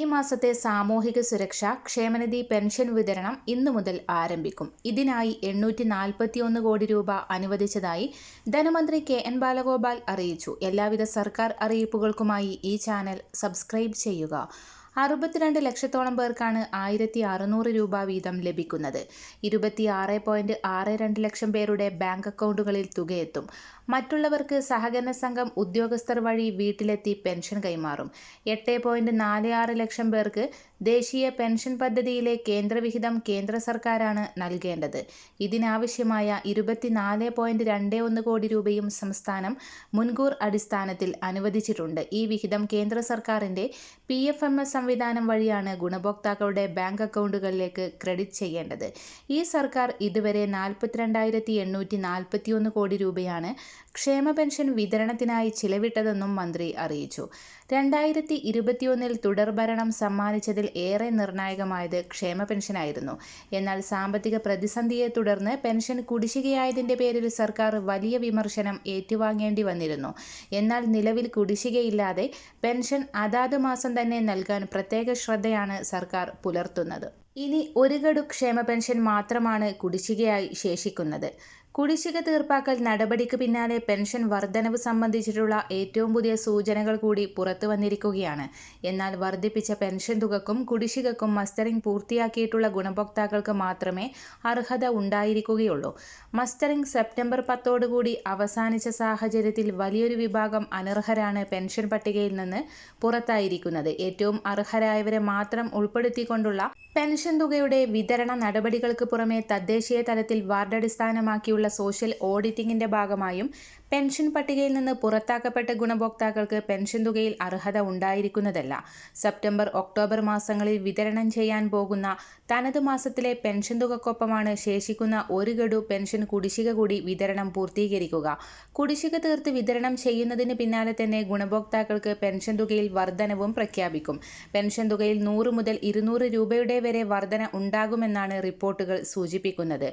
ഈ മാസത്തെ സാമൂഹിക സുരക്ഷ ക്ഷേമനിധി പെൻഷൻ വിതരണം ഇന്നു മുതൽ ആരംഭിക്കും. ഇതിനായി എണ്ണൂറ്റി നാൽപ്പത്തിയൊന്ന് കോടി രൂപ അനുവദിച്ചതായി ധനമന്ത്രി കെ എൻ ബാലഗോപാൽ അറിയിച്ചു. എല്ലാവിധ സർക്കാർ അറിയിപ്പുകൾക്കുമായി ഈ ചാനൽ സബ്സ്ക്രൈബ് ചെയ്യുക. അറുപത്തിരണ്ട് ലക്ഷത്തോളം പേർക്കാണ് ആയിരത്തി അറുന്നൂറ് രൂപ വീതം ലഭിക്കുന്നത്. ഇരുപത്തി ആറ് പോയിന്റ് ആറ് രണ്ട് ലക്ഷം പേരുടെ ബാങ്ക് അക്കൗണ്ടുകളിൽ തുകയെത്തും. മറ്റുള്ളവർക്ക് സഹകരണ സംഘം ഉദ്യോഗസ്ഥർ വഴി വീട്ടിലെത്തി പെൻഷൻ കൈമാറും. എട്ട് പോയിന്റ് നാല് ആറ് ലക്ഷം പേർക്ക് ദേശീയ പെൻഷൻ പദ്ധതിയിലെ കേന്ദ്രവിഹിതം കേന്ദ്ര സർക്കാരാണ് നൽകേണ്ടത്. ഇതിനാവശ്യമായ ഇരുപത്തിനാല് പോയിന്റ് രണ്ട് ഒന്ന് കോടി രൂപയും സംസ്ഥാനം മുൻകൂർ അടിസ്ഥാനത്തിൽ അനുവദിച്ചിട്ടുണ്ട്. ഈ വിഹിതം കേന്ദ്ര സർക്കാരിന്റെ പി എഫ് എം എസ് സംവിധാനം വഴിയാണ് ഗുണഭോക്താക്കളുടെ ബാങ്ക് അക്കൗണ്ടുകളിലേക്ക് ക്രെഡിറ്റ് ചെയ്യേണ്ടത്. ഈ സർക്കാർ ഇതുവരെ നാൽപ്പത്തിരണ്ടായിരത്തി എണ്ണൂറ്റി നാൽപ്പത്തിയൊന്ന് കോടി രൂപയാണ് ക്ഷേമ പെൻഷൻ വിതരണത്തിനായി ചിലവിട്ടതെന്നും മന്ത്രി അറിയിച്ചു. രണ്ടായിരത്തി ഇരുപത്തിയൊന്നിൽ തുടർഭരണം സമ്മാനിച്ചതിൽ ഏറെ നിർണായകമായത് ക്ഷേമ പെൻഷനായിരുന്നു. എന്നാൽ സാമ്പത്തിക പ്രതിസന്ധിയെ തുടർന്ന് പെൻഷൻ കുടിശ്ശികയായതിന്റെ പേരിൽ സർക്കാർ വലിയ വിമർശനം ഏറ്റുവാങ്ങേണ്ടി വന്നിരുന്നു. എന്നാൽ നിലവിൽ കുടിശ്ശികയില്ലാതെ പെൻഷൻ അതാത് മാസം തന്നെ നൽകാൻ പ്രത്യേക ശ്രദ്ധയാണ് സർക്കാർ പുലർത്തുന്നത്. ഇനി ഒരു ഗഡു ക്ഷേമ പെൻഷൻ മാത്രമാണ് കുടിശ്ശികയായി ശേഷിക്കുന്നത്. കുടിശ്ശിക തീർപ്പാക്കൽ നടപടിക്ക് പിന്നാലെ പെൻഷൻ വർധനവ് സംബന്ധിച്ചിട്ടുള്ള ഏറ്റവും പുതിയ സൂചനകൾ കൂടി പുറത്തു വന്നിരിക്കുകയാണ്. എന്നാൽ വർദ്ധിപ്പിച്ച പെൻഷൻ തുകക്കും കുടിശ്ശികക്കും മസ്റ്ററിംഗ് പൂർത്തിയാക്കിയിട്ടുള്ള ഗുണഭോക്താക്കൾക്ക് മാത്രമേ അർഹത ഉണ്ടായിരിക്കുകയുള്ളൂ. മസ്റ്ററിംഗ് സെപ്റ്റംബർ പത്തോടുകൂടി അവസാനിച്ച സാഹചര്യത്തിൽ വലിയൊരു വിഭാഗം അനർഹരാണ് പെൻഷൻ പട്ടികയിൽ നിന്ന് പുറത്തായിരിക്കുന്നത്. ഏറ്റവും അർഹരായവരെ മാത്രം ഉൾപ്പെടുത്തിക്കൊണ്ടുള്ള പെൻഷൻ തുകയുടെ വിതരണ നടപടികൾക്ക് പുറമെ തദ്ദേശീയ തലത്തിൽ വാർഡടിസ്ഥാനമാക്കിയുള്ള സോഷ്യൽ ഓഡിറ്റിംഗിന്റെ ഭാഗമായും പെൻഷൻ പട്ടികയിൽ നിന്ന് പുറത്താക്കപ്പെട്ട ഗുണഭോക്താക്കൾക്ക് പെൻഷൻ തുകയിൽ അർഹത ഉണ്ടായിരിക്കുന്നതല്ല. സെപ്റ്റംബർ ഒക്ടോബർ മാസങ്ങളിൽ വിതരണം ചെയ്യാൻ പോകുന്ന തനത് മാസത്തിലെ പെൻഷൻ തുകക്കൊപ്പമാണ് ശേഷിക്കുന്ന ഒരു ഗഡു പെൻഷൻ കുടിശ്ശിക കൂടി വിതരണം പൂർത്തീകരിക്കുക. കുടിശ്ശിക തീർത്ത് വിതരണം ചെയ്യുന്നതിന് പിന്നാലെ തന്നെ ഗുണഭോക്താക്കൾക്ക് പെൻഷൻ തുകയിൽ വർധനവും പ്രഖ്യാപിക്കും. പെൻഷൻ തുകയിൽ നൂറ് മുതൽ ഇരുന്നൂറ് രൂപയുടെ വരെ വർധന ഉണ്ടാകുമെന്നാണ് റിപ്പോർട്ടുകൾ സൂചിപ്പിക്കുന്നത്.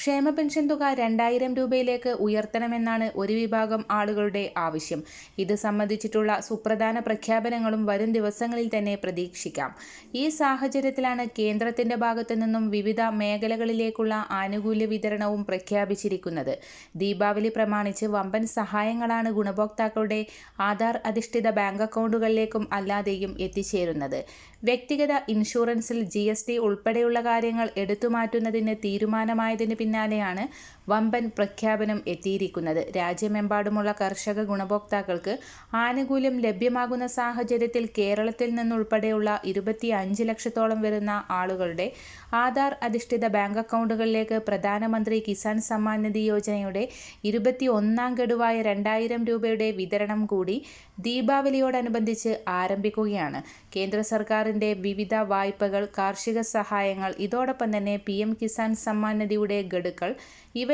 ക്ഷേമ പെൻഷൻ തുക രണ്ടായിരം രൂപയിലേക്ക് ഉയർത്തണമെന്നാണ് ഒരു വിഭാഗം ആളുകളുടെ ആവശ്യം. ഇത് സംബന്ധിച്ചിട്ടുള്ള സുപ്രധാന പ്രഖ്യാപനങ്ങളും വരും ദിവസങ്ങളിൽ തന്നെ പ്രതീക്ഷിക്കാം. ഈ സാഹചര്യത്തിലാണ് കേന്ദ്രത്തിന്റെ ഭാഗത്തു നിന്നും വിവിധ മേഖലകളിലേക്കുള്ള ആനുകൂല്യ വിതരണവും പ്രഖ്യാപിച്ചിരിക്കുന്നത്. ദീപാവലി പ്രമാണിച്ച് വമ്പൻ സഹായങ്ങളാണ് ഗുണഭോക്താക്കളുടെ ആധാർ അധിഷ്ഠിത ബാങ്ക് അക്കൗണ്ടുകളിലേക്കും അല്ലാതെയും എത്തിച്ചേരുന്നത്. വ്യക്തിഗത ഇൻഷുറൻസിൽ ജി ഉൾപ്പെടെയുള്ള കാര്യങ്ങൾ എടുത്തുമാറ്റുന്നതിന് തീരുമാനമായതിന് പിന്നാലെയാണ് വമ്പൻ പ്രഖ്യാപനം എത്തിയിരിക്കുന്നത്. രാജ്യമെമ്പാടുമുള്ള കർഷക ഗുണഭോക്താക്കൾക്ക് ആനുകൂല്യം ലഭ്യമാകുന്ന സാഹചര്യത്തിൽ കേരളത്തിൽ നിന്നുൾപ്പെടെയുള്ള ഇരുപത്തി അഞ്ച് ലക്ഷത്തോളം വരുന്ന ആളുകളുടെ ആധാർ അധിഷ്ഠിത ബാങ്ക് അക്കൗണ്ടുകളിലേക്ക് പ്രധാനമന്ത്രി കിസാൻ സമ്മാൻ നിധി യോജനയുടെ ഇരുപത്തി ഒന്നാം ഗഡുവായ രണ്ടായിരം രൂപയുടെ വിതരണം കൂടി ദീപാവലിയോടനുബന്ധിച്ച് ആരംഭിക്കുകയാണ്. കേന്ദ്ര സർക്കാരിന്റെ വിവിധ വായ്പകൾ കാർഷിക സഹായങ്ങൾ ഇതോടൊപ്പം തന്നെ പി കിസാൻ സമ്മാൻ നിധിയുടെ ഗഡുക്കൾ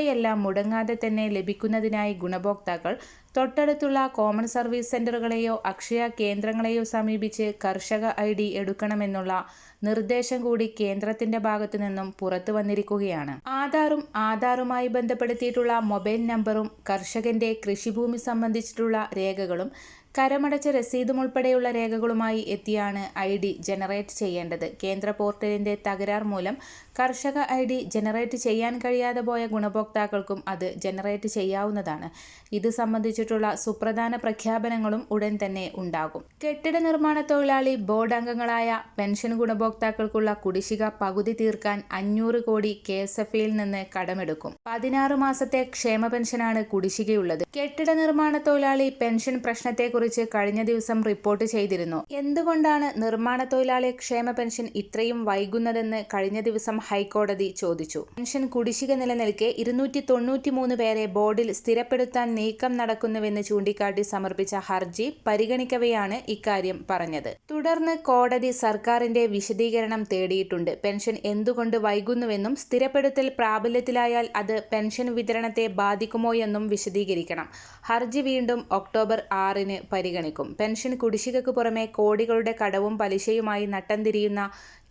ഇവയെല്ലാം മുടങ്ങാതെ തന്നെ ലഭിക്കുന്നതിനായി ഗുണഭോക്താക്കൾ തൊട്ടടുത്തുള്ള കോമൺ സർവീസ് സെന്ററുകളെയോ അക്ഷയ കേന്ദ്രങ്ങളെയോ സമീപിച്ച് കർഷക ഐ ഡി എടുക്കണമെന്നുള്ള നിർദ്ദേശം കൂടി കേന്ദ്രത്തിന്റെ ഭാഗത്തു നിന്നും പുറത്തു വന്നിരിക്കുകയാണ്. ആധാറും ആധാറുമായി ബന്ധപ്പെടുത്തിയിട്ടുള്ള മൊബൈൽ നമ്പറും കർഷകന്റെ കൃഷിഭൂമി സംബന്ധിച്ചിട്ടുള്ള രേഖകളും കരമടച്ച രസീതും ഉൾപ്പെടെയുള്ള രേഖകളുമായി എത്തിയാണ് ഐ ഡി ജനറേറ്റ് ചെയ്യേണ്ടത്. കേന്ദ്ര പോർട്ടലിന്റെ തകരാർ മൂലം കർഷക ഐ ഡി ജനറേറ്റ് ചെയ്യാൻ കഴിയാതെ പോയ ഗുണഭോക്താക്കൾക്കും അത് ജനറേറ്റ് ചെയ്യാവുന്നതാണ്. ഇത് സംബന്ധിച്ചിട്ടുള്ള സുപ്രധാന പ്രഖ്യാപനങ്ങളും ഉടൻ തന്നെ ഉണ്ടാകും. കെട്ടിട നിർമ്മാണ തൊഴിലാളി ബോർഡ് അംഗങ്ങളായ പെൻഷൻ ഗുണഭോക്താക്കൾക്കുള്ള കുടിശ്ശിക പകുതി തീർക്കാൻ അഞ്ഞൂറ് കോടി കെ എസ് എഫ് നിന്ന് കടമെടുക്കും. പതിനാറ് മാസത്തെ ക്ഷേമ പെൻഷനാണ് കുടിശ്ശികയുള്ളത്. കെട്ടിട നിർമ്മാണ തൊഴിലാളി പെൻഷൻ പ്രശ്നത്തെക്കുറിച്ച് കഴിഞ്ഞ ദിവസം റിപ്പോർട്ട് ചെയ്തിരുന്നു. എന്തുകൊണ്ടാണ് നിർമ്മാണ തൊഴിലാളി ക്ഷേമ പെൻഷൻ ഇത്രയും വൈകുന്നതെന്ന് കഴിഞ്ഞ ദിവസം ഹൈക്കോടതി ചോദിച്ചു. പെൻഷൻ കുടിശ്ശിക നിലനിൽക്കെ ഇരുന്നൂറ്റി തൊണ്ണൂറ്റി മൂന്ന് പേരെ ബോർഡിൽ സ്ഥിരപ്പെടുത്താൻ നീക്കം നടക്കുന്നുവെന്ന് ചൂണ്ടിക്കാട്ടി സമർപ്പിച്ച ഹർജി പരിഗണിക്കവെയാണ് ഇക്കാര്യം പറഞ്ഞത്. തുടർന്ന് കോടതി സർക്കാരിന്റെ വിശദീകരണം തേടിയിട്ടുണ്ട്. പെൻഷൻ എന്തുകൊണ്ട് വൈകുന്നുവെന്നും സ്ഥിരപ്പെടുത്തൽ പ്രാബല്യത്തിലായാൽ അത് പെൻഷൻ വിതരണത്തെ ബാധിക്കുമോ എന്നും വിശദീകരിക്കണം. ഹർജി വീണ്ടും ഒക്ടോബർ ആറിന് പരിഗണിക്കും. പെൻഷൻ കുടിശ്ശികക്ക് പുറമെ കോടികളുടെ കടവും പലിശയുമായി നട്ടം തിരിയുന്ന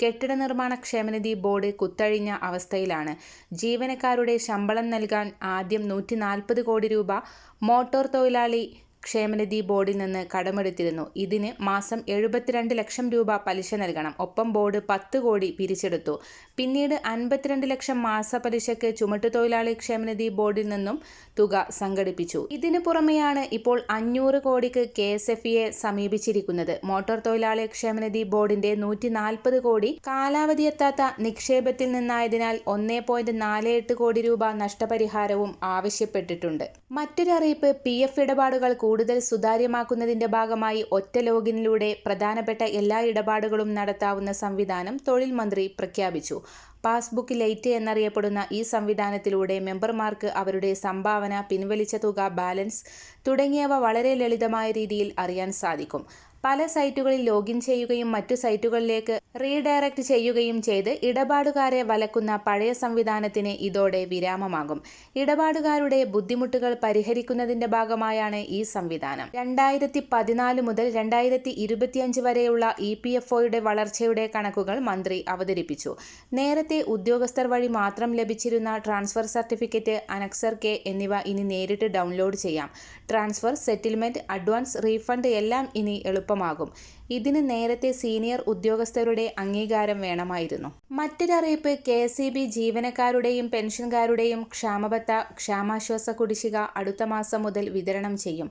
കെട്ടിട നിർമ്മാണ ക്ഷേമനിധി ബോർഡ് കുത്തഴിഞ്ഞ അവസ്ഥയിലാണ്. ജീവനക്കാരുടെ ശമ്പളം നൽകാൻ ആദ്യം നൂറ്റി കോടി രൂപ മോട്ടോർ തൊഴിലാളി ക്ഷേമനിധി ബോർഡിൽ നിന്ന് കടമെടുത്തിരുന്നു. ഇതിന് മാസം എഴുപത്തിരണ്ട് ലക്ഷം രൂപ പലിശ നൽകണം. ഒപ്പം ബോർഡ് പത്ത് കോടി പിരിച്ചെടുത്തു. പിന്നീട് അൻപത്തിരണ്ട് ലക്ഷം മാസപലിശയ്ക്ക് ചുമട്ടുതൊഴിലാളി ക്ഷേമനിധി ബോർഡിൽ നിന്നും തുക സംഘടിപ്പിച്ചു. ഇതിനു പുറമെയാണ് ഇപ്പോൾ അഞ്ഞൂറ് കോടിക്ക് കെ എസ് എഫ് ഇയെ സമീപിച്ചിരിക്കുന്നത്. മോട്ടോർ തൊഴിലാളി ക്ഷേമനിധി ബോർഡിന്റെ നൂറ്റി നാൽപ്പത് കോടി കാലാവധിയെത്താത്ത നിക്ഷേപത്തിൽ നിന്നായതിനാൽ ഒന്നേ പോയിന്റ് നാല് എട്ട് കോടി രൂപ നഷ്ടപരിഹാരവും ആവശ്യപ്പെട്ടിട്ടുണ്ട്. മറ്റൊരു അറിയിപ്പ് പി എഫ് ഇടപാടുകൾ കൂടുതൽ സുതാര്യമാക്കുന്നതിന്റെ ഭാഗമായി ഒറ്റ ലോഗിനിലൂടെ പ്രധാനപ്പെട്ട എല്ലാ ഇടപാടുകളും നടത്താവുന്ന സംവിധാനം തൊഴിൽ മന്ത്രി പ്രഖ്യാപിച്ചു. പാസ്ബുക്ക് ലൈറ്റ് എന്നറിയപ്പെടുന്ന ഈ സംവിധാനത്തിലൂടെ മെമ്പർമാർക്ക് അവരുടെ സംഭാവന പിൻവലിച്ച തുക ബാലൻസ് തുടങ്ങിയവ വളരെ ലളിതമായ രീതിയിൽ അറിയാൻ സാധിക്കും. പല സൈറ്റുകളിൽ ലോഗിൻ ചെയ്യുകയും മറ്റു സൈറ്റുകളിലേക്ക് റീഡയറക്റ്റ് ചെയ്യുകയും ചെയ്ത് ഇടപാടുകാരെ വലക്കുന്ന പഴയ സംവിധാനത്തിന് ഇതോടെ വിരാമമാകും. ഇടപാടുകാരുടെ ബുദ്ധിമുട്ടുകൾ പരിഹരിക്കുന്നതിന്റെ ഭാഗമായാണ് ഈ സംവിധാനം. രണ്ടായിരത്തി പതിനാല് മുതൽ രണ്ടായിരത്തി ഇരുപത്തിയഞ്ച് വരെയുള്ള ഇ പി എഫ് ഒയുടെ വളർച്ചയുടെ കണക്കുകൾ മന്ത്രി അവതരിപ്പിച്ചു. നേരത്തെ ഉദ്യോഗസ്ഥർ വഴി മാത്രം ലഭിച്ചിരുന്ന ട്രാൻസ്ഫർ സർട്ടിഫിക്കറ്റ് അനക്സർ കെ എന്നിവ ഇനി നേരിട്ട് ഡൗൺലോഡ് ചെയ്യാം. ട്രാൻസ്ഫർ സെറ്റിൽമെന്റ് അഡ്വാൻസ് റീഫണ്ട് എല്ലാം ഇനി എളുപ്പമാകും. ഇതിന് നേരത്തെ സീനിയർ ഉദ്യോഗസ്ഥരുടെ അംഗീകാരം വേണമായിരുന്നു. മറ്റൊരറിയിപ്പ് കെ എസ് ഇ ബി ജീവനക്കാരുടെയും പെൻഷൻകാരുടെയും ക്ഷാമബത്ത ക്ഷാമാശ്വാസ കുടിശ്ശിക അടുത്ത മാസം മുതൽ വിതരണം ചെയ്യും.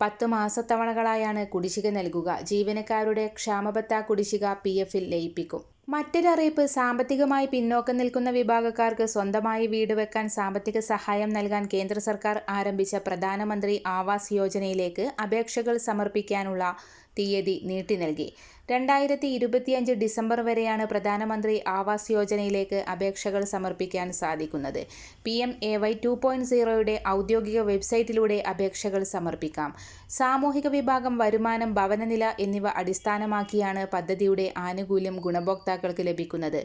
പത്ത് മാസത്തവണകളായാണ് കുടിശ്ശിക നൽകുക. ജീവനക്കാരുടെ ക്ഷാമബത്ത കുടിശ്ശിക പി എഫിൽ ലയിപ്പിക്കും. മറ്റൊരറിയിപ്പ് സാമ്പത്തികമായി പിന്നോക്കം നിൽക്കുന്ന വിഭാഗക്കാർക്ക് സ്വന്തമായി വീട് വെക്കാൻ സാമ്പത്തിക സഹായം നൽകാൻ കേന്ദ്ര സർക്കാർ ആരംഭിച്ച പ്രധാനമന്ത്രി ആവാസ് യോജനയിലേക്ക് അപേക്ഷകൾ സമർപ്പിക്കാനുള്ള തീയതി നീട്ടി നൽകി. രണ്ടായിരത്തി ഇരുപത്തിയഞ്ച് ഡിസംബർ വരെയാണ് പ്രധാനമന്ത്രി ആവാസ് യോജനയിലേക്ക് അപേക്ഷകൾ സമർപ്പിക്കാൻ സാധിക്കുന്നത്. P M A Y two point സീറോയുടെ ഔദ്യോഗിക വെബ്സൈറ്റിലൂടെ അപേക്ഷകൾ സമർപ്പിക്കാം. സാമൂഹിക വിഭാഗം വരുമാനം ഭവനനില എന്നിവ അടിസ്ഥാനമാക്കിയാണ് പദ്ധതിയുടെ ആനുകൂല്യം ഗുണഭോക്താക്കൾക്ക് ലഭിക്കുന്നത്.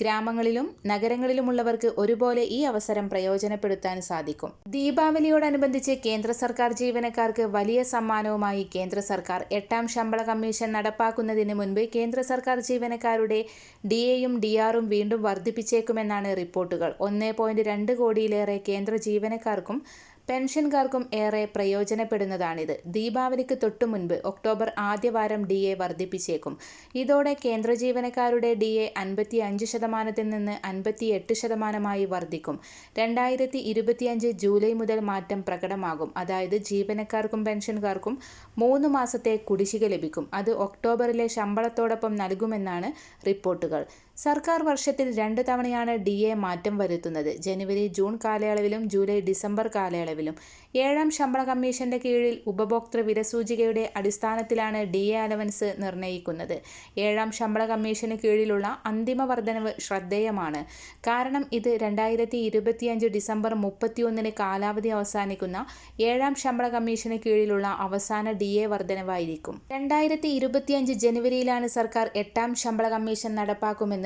ഗ്രാമങ്ങളിലും നഗരങ്ങളിലുമുള്ളവർക്ക് ഒരുപോലെ ഈ അവസരം പ്രയോജനപ്പെടുത്താൻ സാധിക്കും. ദീപാവലിയോടനുബന്ധിച്ച് കേന്ദ്ര സർക്കാർ ജീവനക്കാർക്ക് വലിയ സമ്മാനവുമായി കേന്ദ്ര സർക്കാർ എട്ടാം ശമ്പള കമ്മീഷൻ നടപ്പാക്കുന്നതിന് മുൻപ് കേന്ദ്ര സർക്കാർ ജീവനക്കാരുടെ ഡി എയും ഡി ആറും വീണ്ടും വർദ്ധിപ്പിച്ചേക്കുമെന്നാണ് റിപ്പോർട്ടുകൾ. ഒന്നേ പോയിന്റ് രണ്ട് കോടിയിലേറെ കേന്ദ്ര ജീവനക്കാർക്കും പെൻഷൻകാർക്കും ഏറെ പ്രയോജനപ്പെടുന്നതാണിത്. ദീപാവലിക്ക് തൊട്ടു മുൻപ് ഒക്ടോബർ ആദ്യവാരം ഡി എ വർദ്ധിപ്പിച്ചേക്കും. ഇതോടെ കേന്ദ്ര ജീവനക്കാരുടെ ഡി എ അൻപത്തി അഞ്ച് ശതമാനത്തിൽ നിന്ന് അൻപത്തി എട്ട് ശതമാനമായി വർദ്ധിക്കും. രണ്ടായിരത്തി ഇരുപത്തിയഞ്ച് ജൂലൈ മുതൽ മാറ്റം പ്രകടമാകും. അതായത് ജീവനക്കാർക്കും പെൻഷൻകാർക്കും മൂന്ന് മാസത്തെ കുടിശ്ശിക ലഭിക്കും. അത് ഒക്ടോബറിലെ ശമ്പളത്തോടൊപ്പം നൽകുമെന്നാണ് റിപ്പോർട്ടുകൾ. സർക്കാർ വർഷത്തിൽ രണ്ട് തവണയാണ് ഡി എ മാറ്റം വരുത്തുന്നത്. ജനുവരി ജൂൺ കാലയളവിലും ജൂലൈ ഡിസംബർ കാലയളവിലും. ഏഴാം ശമ്പള കമ്മീഷന്റെ കീഴിൽ ഉപഭോക്തൃ വിലസൂചികയുടെ അടിസ്ഥാനത്തിലാണ് ഡി എ അലവൻസ് നിർണയിക്കുന്നത് ഏഴാം ശമ്പള കമ്മീഷന് കീഴിലുള്ള അന്തിമ വർധനവ് ശ്രദ്ധേയമാണ്. കാരണം ഇത് രണ്ടായിരത്തി ഇരുപത്തിയഞ്ച് ഡിസംബർ മുപ്പത്തിയൊന്നിന് കാലാവധി അവസാനിക്കുന്ന ഏഴാം ശമ്പള കമ്മീഷന് കീഴിലുള്ള അവസാന ഡി എ വർധനവായിരിക്കും. രണ്ടായിരത്തി ഇരുപത്തിയഞ്ച് ജനുവരിയിലാണ് സർക്കാർ എട്ടാം ശമ്പള കമ്മീഷൻ നടപ്പാക്കുമെന്ന്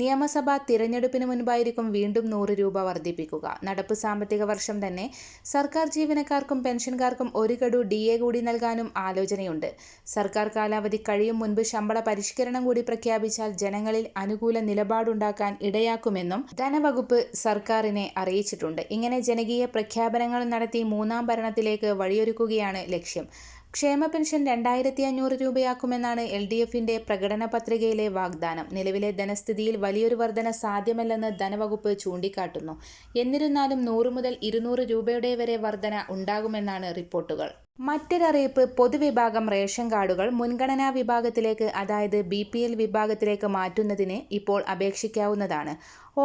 നിയമസഭാ തിരഞ്ഞെടുപ്പിന് മുൻപായിരിക്കും വീണ്ടും നൂറ് രൂപ വർദ്ധിപ്പിക്കുക. നടപ്പ് സാമ്പത്തിക വർഷം തന്നെ സർക്കാർ ജീവനക്കാർക്കും പെൻഷൻകാർക്കും ഒരു ഗഡു ഡി എ കൂടി നൽകാനും ആലോചനയുണ്ട്. സർക്കാർ കാലാവധി കഴിയും മുൻപ് ശമ്പള പരിഷ്കരണം കൂടി പ്രഖ്യാപിച്ചാൽ ജനങ്ങളിൽ അനുകൂല നിലപാടുണ്ടാക്കാൻ ഇടയാക്കുമെന്നും ധനവകുപ്പ് സർക്കാരിനെ അറിയിച്ചിട്ടുണ്ട്. ഇങ്ങനെ ജനകീയ പ്രഖ്യാപനങ്ങൾ നടത്തി മൂന്നാം ഭരണത്തിലേക്ക് വഴിയൊരുക്കുകയാണ് ലക്ഷ്യം. ക്ഷേമ പെൻഷൻ രണ്ടായിരത്തി അഞ്ഞൂറ് രൂപയാക്കുമെന്നാണ് എൽ ഡി എഫിന്റെ പ്രകടന പത്രികയിലെ വാഗ്ദാനം. നിലവിലെ ധനസ്ഥിതിയിൽ വലിയൊരു വർധന സാധ്യമല്ലെന്ന് ധനവകുപ്പ് ചൂണ്ടിക്കാട്ടുന്നു. എന്നിരുന്നാലും നൂറ് മുതൽ ഇരുന്നൂറ് രൂപയുടെ വരെ വർധന ഉണ്ടാകുമെന്നാണ് റിപ്പോർട്ടുകൾ. മറ്റൊരറിയിപ്പ് പൊതുവിഭാഗം റേഷൻ കാർഡുകൾ മുൻഗണനാ വിഭാഗത്തിലേക്ക് അതായത് ബി പി എൽ വിഭാഗത്തിലേക്ക് മാറ്റുന്നതിന് ഇപ്പോൾ അപേക്ഷിക്കാവുന്നതാണ്.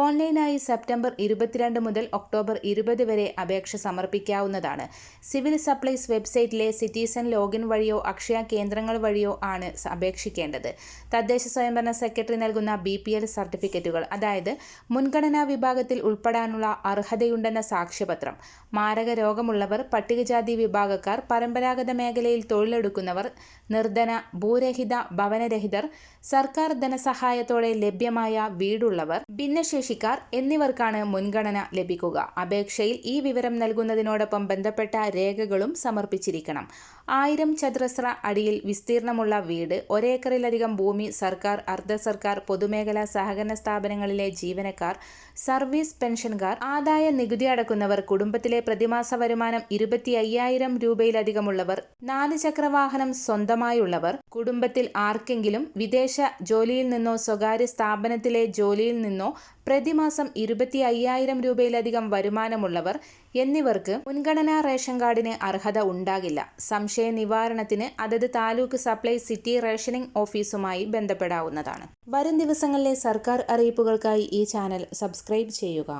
ഓൺലൈനായി സെപ്റ്റംബർ ഇരുപത്തിരണ്ട് മുതൽ ഒക്ടോബർ ഇരുപത് വരെ അപേക്ഷ സമർപ്പിക്കാവുന്നതാണ്. സിവിൽ സപ്ലൈസ് വെബ്സൈറ്റിലെ സിറ്റിസൺ ലോഗിൻ വഴിയോ അക്ഷയ കേന്ദ്രങ്ങൾ വഴിയോ ആണ് അപേക്ഷിക്കേണ്ടത്. തദ്ദേശ സ്വയംഭരണ സെക്രട്ടറി നൽകുന്ന ബി പി എൽ സർട്ടിഫിക്കറ്റുകൾ അതായത് മുൻഗണനാ വിഭാഗത്തിൽ ഉൾപ്പെടാനുള്ള അർഹതയുണ്ടെന്ന സാക്ഷ്യപത്രം. മാരക രോഗമുള്ളവർ പട്ടികജാതി വിഭാഗക്കാർ പരമ്പരാഗത മേഖലയിൽ തൊഴിലെടുക്കുന്നവർ നിർധന ഭൂരഹിത ഭവനരഹിതർ സർക്കാർ ധനസഹായത്തോടെ ലഭ്യമായ വീടുള്ളവർ ഭിന്നശേഷി ഭിന്നശേഷിക്കാർ എന്നിവർക്കാണ് മുൻഗണന ലഭിക്കുക. അപേക്ഷയിൽ ഈ വിവരം നൽകുന്നതിനോടൊപ്പം ബന്ധപ്പെട്ട രേഖകളും സമർപ്പിച്ചിരിക്കണം. ആയിരം ചതുരശ്ര അടിയിൽ വിസ്തീർണമുള്ള വീട് ഒരേക്കറിലധികം ഭൂമി സർക്കാർ അർദ്ധ സർക്കാർ പൊതുമേഖലാ സഹകരണ സ്ഥാപനങ്ങളിലെ ജീവനക്കാർ സർവീസ് പെൻഷൻകാർ ആദായ നികുതി അടക്കുന്നവർ കുടുംബത്തിലെ പ്രതിമാസ വരുമാനം ഇരുപത്തി അയ്യായിരം രൂപയിലധികമുള്ളവർ നാല് ചക്രവാഹനം സ്വന്തമായുള്ളവർ കുടുംബത്തിൽ ആർക്കെങ്കിലും വിദേശ ജോലിയിൽ നിന്നോ സ്വകാര്യ സ്ഥാപനത്തിലെ ജോലിയിൽ നിന്നോ പ്രതിമാസം ഇരുപത്തി അയ്യായിരം രൂപയിലധികം വരുമാനമുള്ളവർ എന്നിവർക്ക് മുൻഗണനാ റേഷൻ കാർഡിന് അർഹത ഉണ്ടാകില്ല. സംശയ നിവാരണത്തിന് അതത് താലൂക്ക് സപ്ലൈ സിറ്റി റേഷനിംഗ് ഓഫീസുമായി ബന്ധപ്പെടാവുന്നതാണ്. വരും ദിവസങ്ങളിലെ സർക്കാർ അറിയിപ്പുകൾക്കായി ഈ ചാനൽ സബ്സ്ക്രൈബ് ചെയ്യുക.